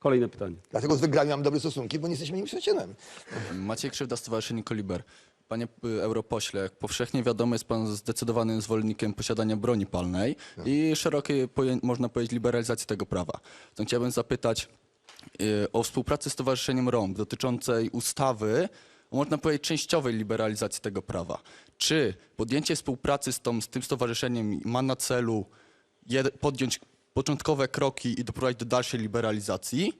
Kolejne pytanie. Dlatego z wygrami mam dobre stosunki, bo nie jesteśmy nim przyjacielem. Maciej Krzywda, Stowarzyszenie Koliber. Panie y, europośle, jak powszechnie wiadomo, jest pan zdecydowanym zwolennikiem posiadania broni palnej i szerokiej, poję- można powiedzieć, liberalizacji tego prawa. To chciałbym zapytać y, o współpracę z Stowarzyszeniem ROM dotyczącej ustawy, można powiedzieć, częściowej liberalizacji tego prawa. Czy podjęcie współpracy z, tą, z tym stowarzyszeniem ma na celu jed- podjąć początkowe kroki i doprowadzić do dalszej liberalizacji?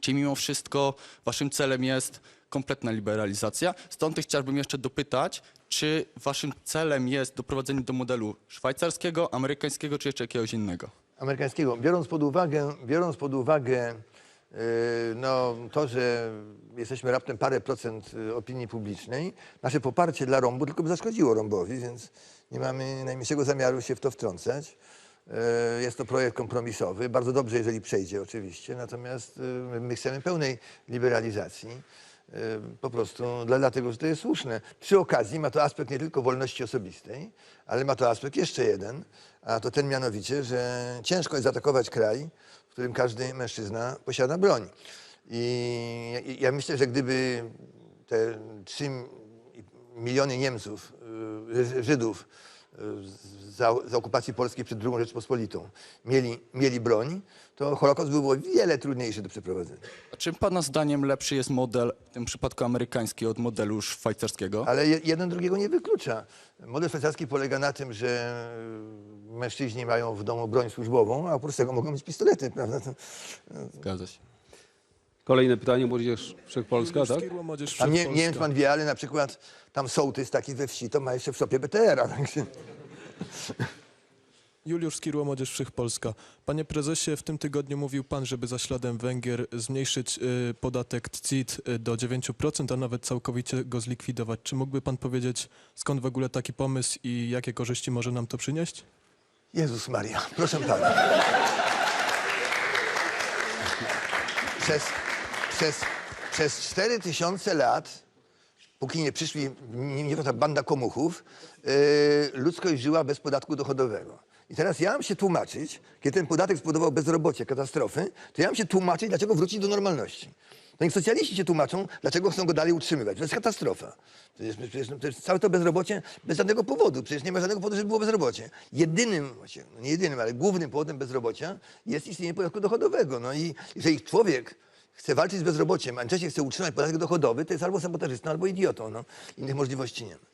Czy mimo wszystko waszym celem jest kompletna liberalizacja? Stąd chciałbym jeszcze dopytać, czy waszym celem jest doprowadzenie do modelu szwajcarskiego, amerykańskiego, czy jeszcze jakiegoś innego? amerykańskiego. Biorąc pod uwagę, biorąc pod uwagę yy, no, to, że jesteśmy raptem parę procent y, opinii publicznej, nasze poparcie dla rąbu tylko by zaszkodziło rąbowi, więc nie mamy najmniejszego zamiaru się w to wtrącać. Yy, Jest to projekt kompromisowy. Bardzo dobrze, jeżeli przejdzie oczywiście, natomiast yy, my chcemy pełnej liberalizacji. Yy, Po prostu dla- dlatego, że to jest słuszne. Przy okazji ma to aspekt nie tylko wolności osobistej, ale ma to aspekt jeszcze jeden, a to ten mianowicie, że ciężko jest zaatakować kraj, w którym każdy mężczyzna posiada broń. I ja myślę, że gdyby te 3 miliony Niemców, y, Żydów za, za okupacji polskiej przed II Rzeczpospolitą mieli, mieli broń, to Holokaust byłby o wiele trudniejszy do przeprowadzenia. A czym pana zdaniem lepszy jest model, w tym przypadku amerykański, od modelu szwajcarskiego? Ale je- jeden drugiego nie wyklucza. Model szwajcarski polega na tym, że mężczyźni mają w domu broń służbową, a oprócz tego mogą mieć pistolety, prawda? To- Zgadza się. Kolejne pytanie, Młodzież Wszechpolska, tak? Skirła Młodzież A nie, nie wiem, Wszechpolska. czy pan wie, ale na przykład tam sołtys taki we wsi, to ma jeszcze w szopie BTR-a. Także. Juliusz Skirło, Młodzież Wszechpolska. Panie prezesie, w tym tygodniu mówił pan, żeby za śladem Węgier zmniejszyć y, podatek CIT y, do 9%, a nawet całkowicie go zlikwidować. Czy mógłby pan powiedzieć, skąd w ogóle taki pomysł i jakie korzyści może nam to przynieść? Jezus Maria, proszę pana. Przez, przez, przez 4 tysiące lat, póki nie przyszli, nie, nie ta banda komuchów, yy, ludzkość żyła bez podatku dochodowego. I teraz ja mam się tłumaczyć, kiedy ten podatek spowodował bezrobocie, katastrofy, to ja mam się tłumaczyć, dlaczego wrócić do normalności. To niech socjaliści się tłumaczą, dlaczego chcą go dalej utrzymywać. To jest katastrofa. Przecież, przecież no, jest całe to bezrobocie bez żadnego powodu. Przecież nie ma żadnego powodu, żeby było bezrobocie. Jedynym, no nie jedynym, ale głównym powodem bezrobocia jest istnienie podatku dochodowego. No i jeżeli człowiek chce walczyć z bezrobociem, a jednocześnie chce utrzymać podatek dochodowy, to jest albo sabotażystą, albo idiotą. No. Innych możliwości nie ma.